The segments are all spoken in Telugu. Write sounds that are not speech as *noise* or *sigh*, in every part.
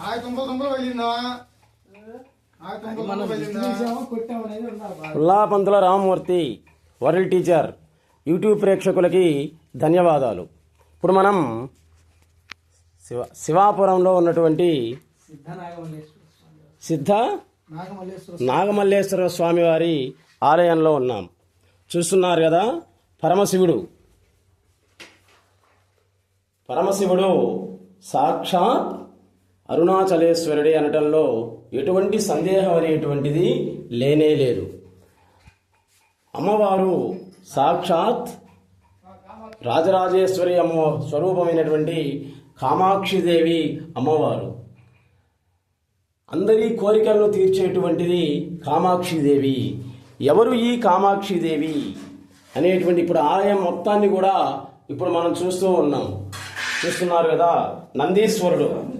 వెళ్ళిందా వెళ్ళిందా ఉండాలి Ullapantula Ramamurthy world teacher YouTube ప్రేక్షకులకి ధన్యవాదాలు. ఇప్పుడు మనం శివ శివాపురంలో ఉన్నటువంటి సిద్ధ నాగమల్లేశ్వర స్వామి. వారి ఆలయంలో ఉన్నాం. చూస్తున్నారు కదా పరమశివుడు. పరమశివుడు సాక్షాత్ అరుణాచలేశ్వరుడి అనటంలో ఎటువంటి సందేహం అనేటువంటిది లేనే లేదు. అమ్మవారు సాక్షాత్ రాజరాజేశ్వరి అమ్మ స్వరూపమైనటువంటి కామాక్షిదేవి అమ్మవారు. అందరి కోరికలను తీర్చేటువంటిది కామాక్షిదేవి. ఎవరు ఈ కామాక్షిదేవి అనేటువంటి ఇప్పుడు ఆలయం మొత్తాన్ని కూడా ఇప్పుడు మనం చూస్తూ ఉన్నాం. చూస్తున్నారు కదా నందీశ్వరుడు.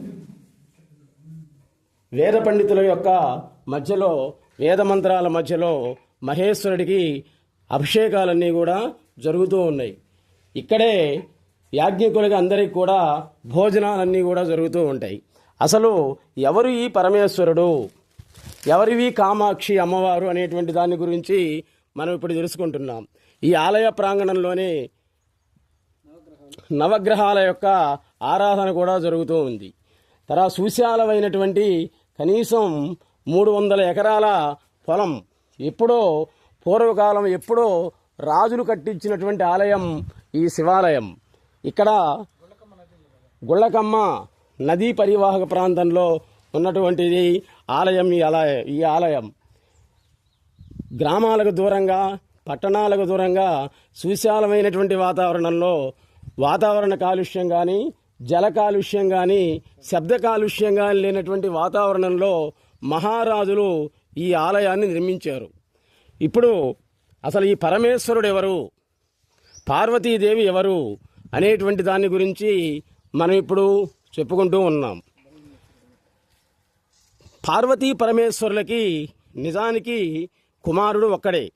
వేద పండితుల యొక్క మధ్యలో వేద మంత్రాల మధ్యలో మహేశ్వరుడికి అభిషేకాలన్నీ కూడా జరుగుతూ ఉన్నాయి. ఇక్కడే యాజ్ఞికులకి అందరికి కూడా భోజనాలన్నీ కూడా జరుగుతూ ఉంటాయి. అసలు ఎవరు ఈ పరమేశ్వరుడు? ఎవరివి కామాక్షి అమ్మవారు అనేటువంటి దాని గురించి మనం ఇప్పుడు తెలుసుకుంటున్నాం. ఈ ఆలయ ప్రాంగణంలోనే నవగ్రహాల యొక్క ఆరాధన కూడా జరుగుతూ ఉంది. తర్వాత సుశాలమైనటువంటి కనీసం మూడు వందల ఎకరాల పొలం. ఎప్పుడో పూర్వకాలం ఎప్పుడో రాజులు కట్టించినటువంటి ఆలయం ఈ శివాలయం. ఇక్కడ గుళ్ళకమ్మ నదీ పరివాహక ప్రాంతంలో ఉన్నటువంటిది ఆలయం ఈ ఆలయ ఈ ఆలయం. గ్రామాలకు దూరంగా పట్టణాలకు దూరంగా సుశాలమైనటువంటి వాతావరణంలో వాతావరణ కాలుష్యం కానీ జల కాలుష్యం కానీ శబ్ద కాలుష్యం కానీ లేనటువంటి వాతావరణంలో మహారాజులు ఈ ఆలయాన్ని నిర్మించారు. ఇప్పుడు అసలు ఈ పరమేశ్వరుడు ఎవరు? పార్వతీదేవి ఎవరు? అనేటువంటి దాని గురించి మనం ఇప్పుడు చెప్పుకుంటూ ఉన్నాం. పార్వతీ పరమేశ్వరులకి నిజానికి కుమారుడు ఒక్కడే.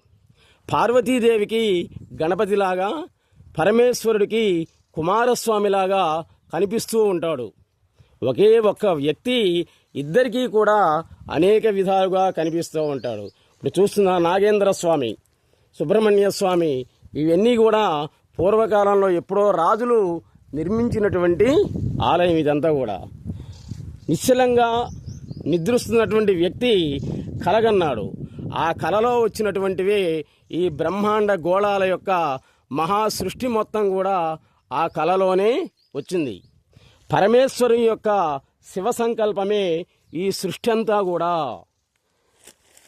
పార్వతీదేవికి గణపతిలాగా పరమేశ్వరుడికి కుమారస్వామిలాగా కనిపిస్తూ ఉంటాడు. ఒకే ఒక్క వ్యక్తి ఇద్దరికీ కూడా అనేక విధాలుగా కనిపిస్తూ ఉంటాడు. ఇప్పుడు చూస్తున్న నాగేంద్ర స్వామి సుబ్రహ్మణ్య స్వామి ఇవన్నీ కూడా పూర్వకాలంలో ఎప్పుడో రాజులు నిర్మించినటువంటి ఆలయం ఇదంతా కూడా. నిశ్చలంగా నిద్రిస్తున్నటువంటి వ్యక్తి కలగన్నాడు. ఆ కలలో వచ్చినటువంటివే ఈ బ్రహ్మాండ గోళాల యొక్క మహా సృష్టి మొత్తం కూడా ఆ కలలోనే వచ్చింది. పరమేశ్వరుని యొక్క శివ సంకల్పమే ఈ సృష్టి అంతా కూడా.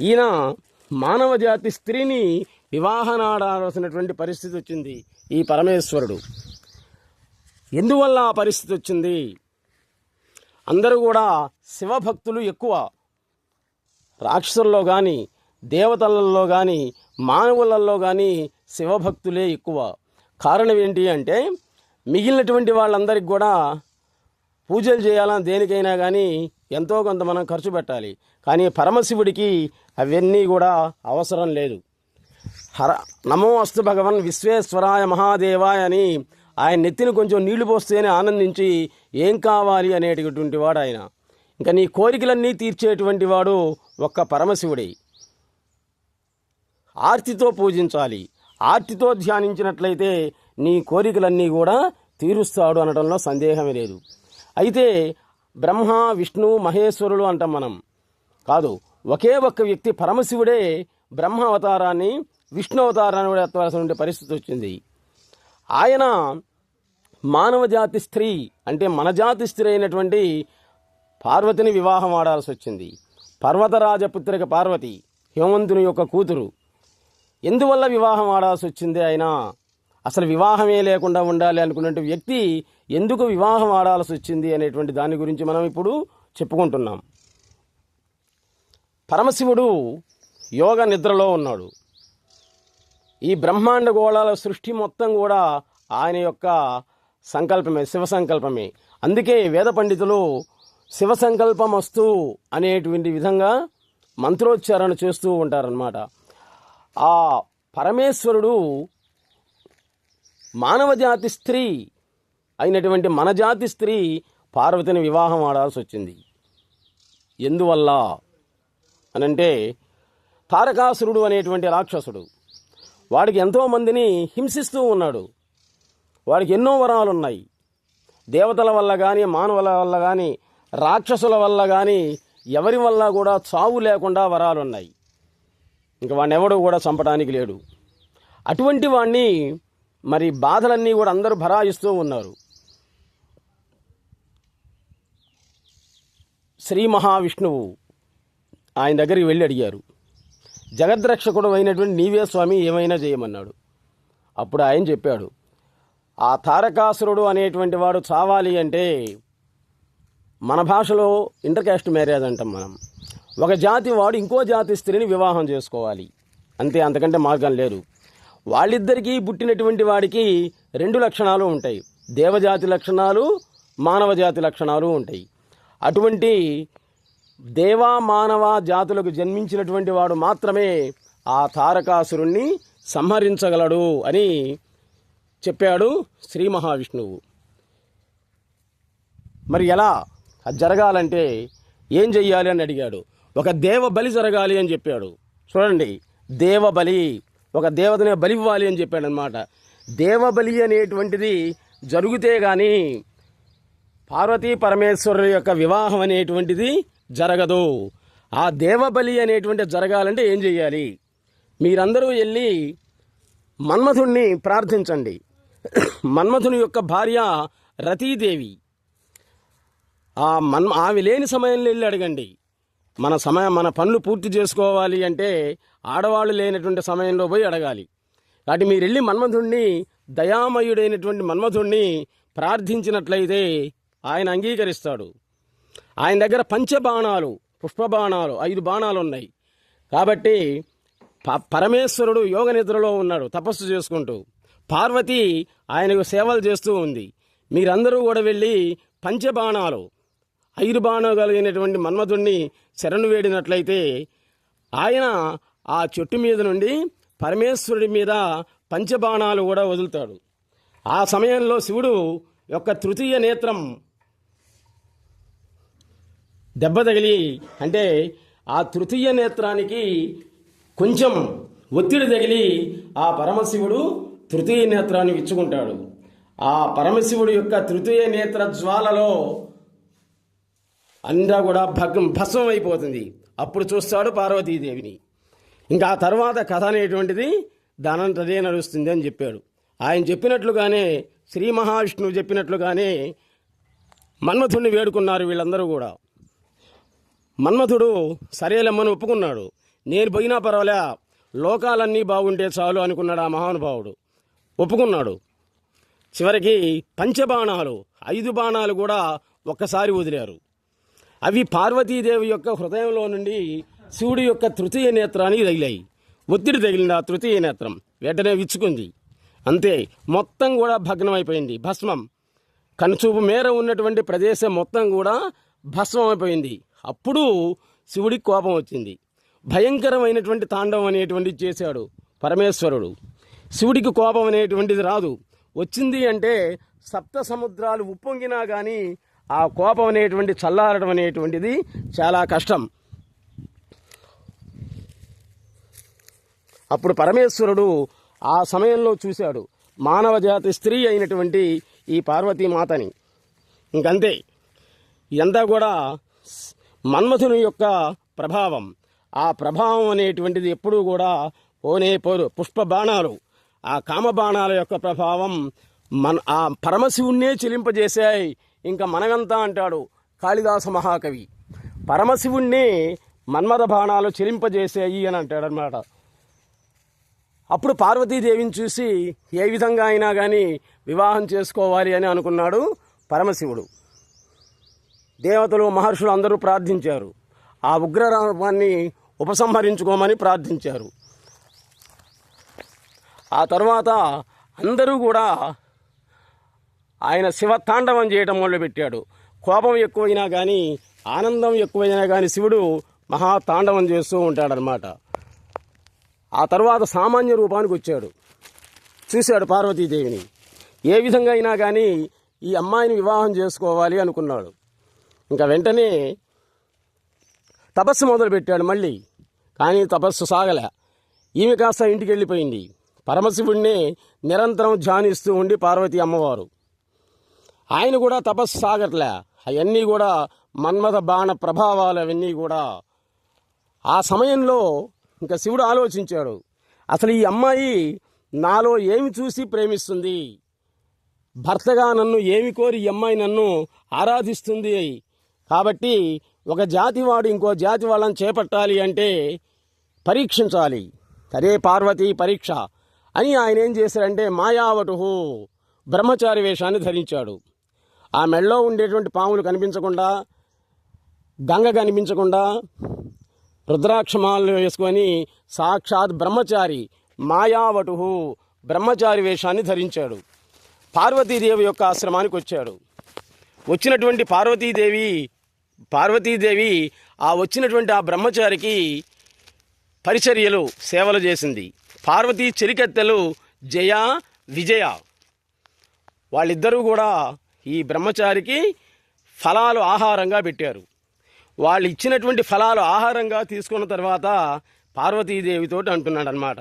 ఈయన మానవ జాతి స్త్రీని వివాహనాడాల్సినటువంటి పరిస్థితి వచ్చింది ఈ పరమేశ్వరుడు. ఎందువల్ల ఆ పరిస్థితి వచ్చింది? అందరూ కూడా శివభక్తులు ఎక్కువ. రాక్షసుల్లో కానీ దేవతలలో కానీ మానవులలో కానీ శివభక్తులే ఎక్కువ. కారణం ఏంటి అంటే మిగిలినటువంటి వాళ్ళందరికీ కూడా పూజలు చేయాలని దేనికైనా కానీ ఎంతో కొంత మనం ఖర్చు పెట్టాలి. కానీ పరమశివుడికి అవన్నీ కూడా అవసరం లేదు. హర నమో అస్తు భగవన్ విశ్వేశ్వరాయ మహాదేవాయ అని ఆయన నెత్తిని కొంచెం నీళ్ళు పోస్తేనే ఆనందించి ఏం కావాలి అనేటటువంటి వాడు ఆయన. ఇంకా నీ కోరికలన్నీ తీర్చేటువంటి వాడు ఒక్క పరమశివుడే. ఆర్తితో పూజించాలి. ఆర్తితో ధ్యానించినట్లయితే నీ కోరికలన్నీ కూడా తీరుస్తాడు అనడంలో సందేహమే లేదు. అయితే బ్రహ్మ విష్ణు మహేశ్వరులు అంటాం మనం. కాదు ఒకే ఒక్క వ్యక్తి పరమశివుడే బ్రహ్మ అవతారాన్ని విష్ణు అవతారాన్ని కూడా ఎత్తవలసిన పరిస్థితి వచ్చింది. ఆయన మానవ జాతి స్త్రీ అంటే మన జాతి స్త్రీ అయినటువంటి పార్వతిని వివాహం ఆడాల్సి వచ్చింది. పర్వతరాజపుత్రిక పార్వతి హేమంతుని యొక్క కూతురు. ఎందువల్ల వివాహం ఆడాల్సి వచ్చింది ఆయన? అసలు వివాహమే లేకుండా ఉండాలి అనుకున్నటువంటి వ్యక్తి ఎందుకు వివాహం ఆడాల్సి వచ్చింది అనేటువంటి దాని గురించి మనం ఇప్పుడు చెప్పుకుంటున్నాం. పరమశివుడు యోగ నిద్రలో ఉన్నాడు. ఈ బ్రహ్మాండ గోళాల సృష్టి మొత్తం కూడా ఆయన యొక్క సంకల్పమే శివ సంకల్పమే. అందుకే వేద పండితులు శివ వస్తూ అనేటువంటి విధంగా మంత్రోచ్చారణ చేస్తూ ఉంటారనమాట ఆ పరమేశ్వరుడు మానవజాతి స్త్రీ అయినటువంటి మన జాతి స్త్రీ పార్వతిని వివాహం ఆడాల్సి వచ్చింది. ఎందువల్ల అనంటే తారకాసురుడు అనేటువంటి రాక్షసుడు వాడికి ఎంతోమందిని హింసిస్తూ ఉన్నాడు. వాడికి ఎన్నో వరాలు ఉన్నాయి దేవతల వల్ల కానీ మానవుల వల్ల కానీ రాక్షసుల వల్ల కానీ ఎవరి వల్ల కూడా చావు లేకుండా వరాలు ఉన్నాయి ఇంక వాడిని ఎవడు కూడా చంపడానికి లేడు. అటువంటి వాణ్ణి మరి బాధలన్నీ కూడా అందరూ భరాయిస్తూ ఉన్నారు. శ్రీ మహావిష్ణువు ఆయన దగ్గరికి వెళ్ళి అడిగారు జగద్రక్షకుడు అయినటువంటి నీవే స్వామి ఏమైనా చేయమన్నాడు. అప్పుడు ఆయన చెప్పాడు ఆ తారకాసురుడు అనేటువంటి వాడు చావాలి అంటే మన భాషలో ఇంటర్ క్యాస్ట్ మ్యారేజ్ అంటాం మనం. ఒక జాతి వాడు ఇంకో జాతి స్త్రీని వివాహం చేసుకోవాలి. అంతే అంతకంటే మార్గం లేదు. వాళ్ళిద్దరికీ పుట్టినటువంటి వాడికి రెండు లక్షణాలు ఉంటాయి. దేవజాతి లక్షణాలు మానవజాతి లక్షణాలు ఉంటాయి. అటువంటి దేవా మానవ జాతులకు జన్మించినటువంటి వాడు మాత్రమే ఆ తారకాసురుణ్ణి సంహరించగలడు అని చెప్పాడు శ్రీ మహావిష్ణువు. మరి ఎలా? అది జరగాలంటే ఏం చెయ్యాలి అని అడిగాడు. ఒక దేవ బలి జరగాలి అని చెప్పాడు. చూడండి దేవ బలి ఒక దేవతనే బలి ఇవ్వాలి అని చెప్పాడు అనమాట దేవబలి అనేటువంటిది జరుగుతే కానీ పార్వతీ పరమేశ్వరుల యొక్క వివాహం అనేటువంటిది జరగదు. ఆ దేవబలి అనేటువంటి జరగాలంటే ఏం చేయాలి మీరందరూ వెళ్ళి మన్మథుణ్ణి ప్రార్థించండి. మన్మథుని యొక్క భార్య రతీదేవి. ఆ మన్ ఆమె లేని సమయంలో వెళ్ళి అడగండి. మన సమయం మన పనులు పూర్తి చేసుకోవాలి అంటే ఆడవాళ్ళు లేనటువంటి సమయంలో పోయి అడగాలి. కాబట్టి మీరు వెళ్ళి మన్మధుణ్ణి దయామయుడైనటువంటి మన్మధుణ్ణి ప్రార్థించినట్లయితే ఆయన అంగీకరిస్తాడు. ఆయన దగ్గర పంచబాణాలు పుష్పబాణాలు ఐదు బాణాలు ఉన్నాయి కాబట్టి ప- పరమేశ్వరుడు యోగ నిద్రలో ఉన్నాడు తపస్సు చేసుకుంటూ. పార్వతి ఆయనకు సేవలు చేస్తూ ఉంది. మీరందరూ కూడా వెళ్ళి పంచబాణాలు కలిగినటువంటి మన్మధుణ్ణి శరణు వేడినట్లయితే ఆయన ఆ చెట్టు మీద నుండి పరమేశ్వరుడి మీద పంచబాణాలు కూడా వదులుతాడు. ఆ సమయంలో శివుడు యొక్క తృతీయ నేత్రం దెబ్బ తగిలి అంటే ఆ తృతీయ నేత్రానికి కొంచెం ఒత్తిడి తగిలి ఆ పరమశివుడు తృతీయ నేత్రాన్ని ఇచ్చుకుంటాడు. ఆ పరమశివుడు యొక్క తృతీయ నేత్ర జ్వాలలో అంతా కూడా భగ్నం భస్మం అయిపోతుంది. అప్పుడు చూస్తాడు పార్వతీదేవిని. ఇంకా ఆ తర్వాత కథ అనేటువంటిది దానంతదే నడుస్తుంది అని చెప్పాడు. ఆయన చెప్పినట్లుగానే శ్రీ మహావిష్ణువు చెప్పినట్లుగానే మన్మథుడిని వేడుకున్నారు వీళ్ళందరూ కూడా. మన్మథుడు సరేలమ్మని ఒప్పుకున్నాడు. నేను పోయినా పర్వాలే లోకాలన్నీ బాగుంటే చాలు అనుకున్నాడు ఆ మహానుభావుడు. ఒప్పుకున్నాడు. చివరికి పంచబాణాలు ఐదు బాణాలు కూడా ఒక్కసారి వదిలారు. అవి పార్వతీదేవి యొక్క హృదయంలో నుండి శివుడి యొక్క తృతీయ నేత్రానికి తగిలాయి. ఒత్తిడి తగిలింది ఆ తృతీయ నేత్రం. వెంటనే విచ్చుకుంది. అంతే మొత్తం కూడా భగ్నమైపోయింది. భస్మం. కనుచూపు మేర ఉన్నటువంటి ప్రదేశం మొత్తం కూడా భస్మం అయిపోయింది అప్పుడు శివుడికి కోపం వచ్చింది. భయంకరమైనటువంటి తాండవం అనేటువంటిది చేశాడు పరమేశ్వరుడు. శివుడికి కోపం అనేటువంటిది రాదు. వచ్చింది అంటే సప్త సముద్రాలు ఉప్పొంగినా కానీ ఆ కోపం అనేటువంటి చల్లారడం అనేటువంటిది చాలా కష్టం. అప్పుడు పరమేశ్వరుడు ఆ సమయంలో చూశాడు మానవ జాతి స్త్రీ అయినటువంటి ఈ పార్వతీమాతని. ఇంకంతే ఇదంతా కూడా మన్మథుని యొక్క ప్రభావం. ఆ ప్రభావం అనేటువంటిది ఎప్పుడూ కూడా పోనే పోరు పుష్ప బాణాలు ఆ కామ బాణాల యొక్క ప్రభావం మన ఆ పరమశివుణ్ణే చెలింపజేశాయి ఇంకా మనగంతా అంటాడు కాళిదాస మహాకవి పరమశివుణ్ణి మన్మథ బాణాలు చెలింపజేసేయి అని అంటాడనమాట అప్పుడు పార్వతీదేవిని చూసి ఏ విధంగా అయినా కానీ వివాహం చేసుకోవాలి అని అనుకున్నాడు పరమశివుడు. దేవతలు మహర్షులు అందరూ ప్రార్థించారు. ఆ ఉగ్రరూపాన్ని ఉపసంహరించుకోమని ప్రార్థించారు. ఆ తర్వాత అందరూ కూడా ఆయన శివతాండవం చేయడం మొదలుపెట్టాడు. కోపం ఎక్కువైనా కానీ ఆనందం ఎక్కువైనా కానీ శివుడు మహా తాండవం చేస్తూ ఉంటాడనమాట ఆ తర్వాత సామాన్య రూపానికి వచ్చాడు. చూశాడు పార్వతీదేవిని. ఏ విధంగా అయినా కానీ ఈ అమ్మాయిని వివాహం చేసుకోవాలి అనుకున్నాడు. ఇంకా వెంటనే తపస్సు మొదలుపెట్టాడు మళ్ళీ. కానీ తపస్సు సాగలే. ఈమె కాస్త ఇంటికి వెళ్ళిపోయింది పరమశివుణ్ణి నిరంతరం ధ్యానిస్తూ ఉండి పార్వతీ అమ్మవారు. ఆయన కూడా తపస్సు సాగట్లే. అవన్నీ కూడా మన్మథ బాణ ప్రభావాలు అవన్నీ కూడా. ఆ సమయంలో ఇంకా శివుడు ఆలోచించాడు. అసలు ఈ అమ్మాయి నాలో ఏమి చూసి ప్రేమిస్తుంది? భర్తగా నన్ను ఏమి కోరి ఈ అమ్మాయి నన్ను ఆరాధిస్తుంది? కాబట్టి ఒక జాతి వాడు ఇంకో జాతి వాళ్ళని చేపట్టాలి అంటే పరీక్షించాలి. అదే పార్వతి పరీక్ష అని ఆయన ఏం చేశారంటే మాయావటు బ్రహ్మచారి వేషాన్ని ధరించాడు. ఆ మెడలో ఉండేటువంటి పాములు కనిపించకుండా గంగ కనిపించకుండా రుద్రాక్షమాలను వేసుకొని సాక్షాత్ బ్రహ్మచారి మాయావటు బ్రహ్మచారి వేషాన్ని ధరించాడు. పార్వతీదేవి యొక్క ఆశ్రమానికి వచ్చాడు. వచ్చినటువంటి పార్వతీదేవి పార్వతీదేవి ఆ వచ్చినటువంటి ఆ బ్రహ్మచారికి పరిచర్యలు సేవలు చేసింది. పార్వతీ చెలికత్తెలు జయ విజయ. వాళ్ళిద్దరూ కూడా ఈ బ్రహ్మచారికి ఫలాలు ఆహారంగా పెట్టారు. వాళ్ళు ఇచ్చినటువంటి ఫలాలు ఆహారంగా తీసుకున్న తర్వాత పార్వతీదేవితో అంటున్నాడు అనమాట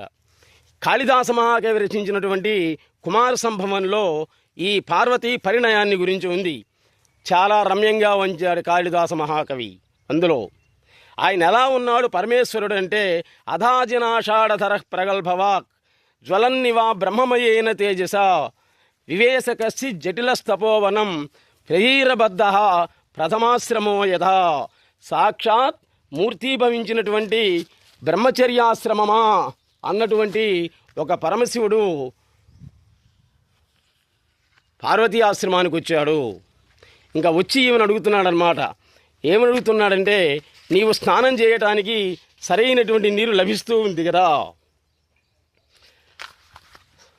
కాళిదాస మహాకవి రచించినటువంటి కుమార సంభవంలో ఈ పార్వతీ పరిణయాన్ని గురించి ఉంది. చాలా రమ్యంగా వంచాడు కాళిదాస మహాకవి. అందులో ఆయన ఎలా ఉన్నాడు పరమేశ్వరుడు అంటే అధాజినాషాఢధర ప్రగల్భవాక్ జ్వలన్నివా బ్రహ్మమయేన తేజస వివేశకస్సి జటిలస్తపోవనం ప్రయీరబద్ధ ప్రథమాశ్రమో యథా. సాక్షాత్ మూర్తీభవించినటువంటి బ్రహ్మచర్యాశ్రమమా అన్నటువంటి ఒక పరమశివుడు పార్వతీ ఆశ్రమానికి వచ్చాడు. ఇంకా వచ్చి ఈమెను అడుగుతున్నాడనమాట ఏమని అడుగుతున్నాడంటే నీవు స్నానం చేయటానికి సరైనటువంటి నీరు లభిస్తూ ఉంది కదా.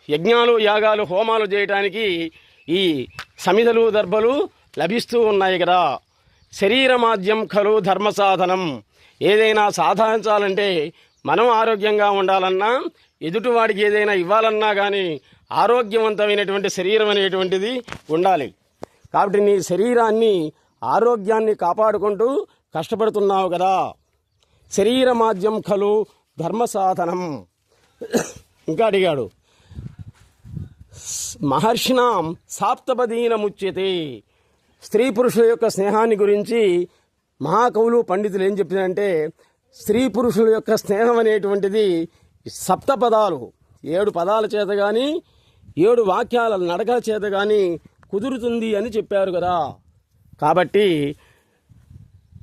యజ్ఞాలు యాగాలు హోమాలు చేయటానికి ఈ సమిధలు దర్భలు లభిస్తూ ఉన్నాయి కదా. శరీరమాద్యం ఖలు ధర్మ సాధనం. ఏదైనా సాధించాలంటే మనం ఆరోగ్యంగా ఉండాలన్నా ఎదుటివాడికి ఏదైనా ఇవ్వాలన్నా కానీ ఆరోగ్యవంతమైనటువంటి శరీరం అనేటువంటిది ఉండాలి. కాబట్టి నీ శరీరాన్ని ఆరోగ్యాన్ని కాపాడుకుంటూ కష్టపడుతున్నావు కదా. శరీరమాద్యం ఖలు ధర్మ సాధనం. *coughs* ఇంకా అడిగాడు మహర్షినాం సాప్తపదీనముచ్యతే. స్త్రీ పురుషుల యొక్క స్నేహాన్ని గురించి మహాకవులు పండితులు ఏం చెప్పారంటే స్త్రీ పురుషుల యొక్క స్నేహం అనేటువంటిది సప్త పదాలు ఏడు పదాల చేత కానీ ఏడు వాక్యాల నడకల చేత కానీ కుదురుతుంది అని చెప్పారు కదా. కాబట్టి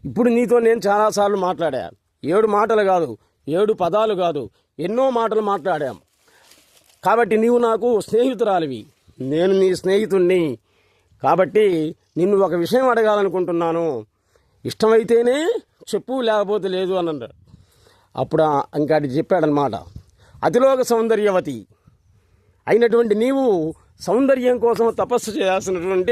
ఇప్పుడు నీతో నేను చాలాసార్లు మాట్లాడా. ఏడు మాటలు కాదు ఏడు పదాలు కాదు ఎన్నో మాటలు మాట్లాడాం. కాబట్టి నీవు నాకు స్నేహితురాలివి. నేను నీ స్నేహితుణ్ణి. కాబట్టి నిన్ను ఒక విషయం అడగాలనుకుంటున్నాను. ఇష్టమైతేనే చెప్పు లేకపోతే లేదు అని అన్నాడు. అప్పుడు ఇంకాటి ఇంకా చెప్పాడనమాట అతిలోక సౌందర్యవతి. అయినటువంటి నీవు సౌందర్యం కోసం తపస్సు చేయాల్సినటువంటి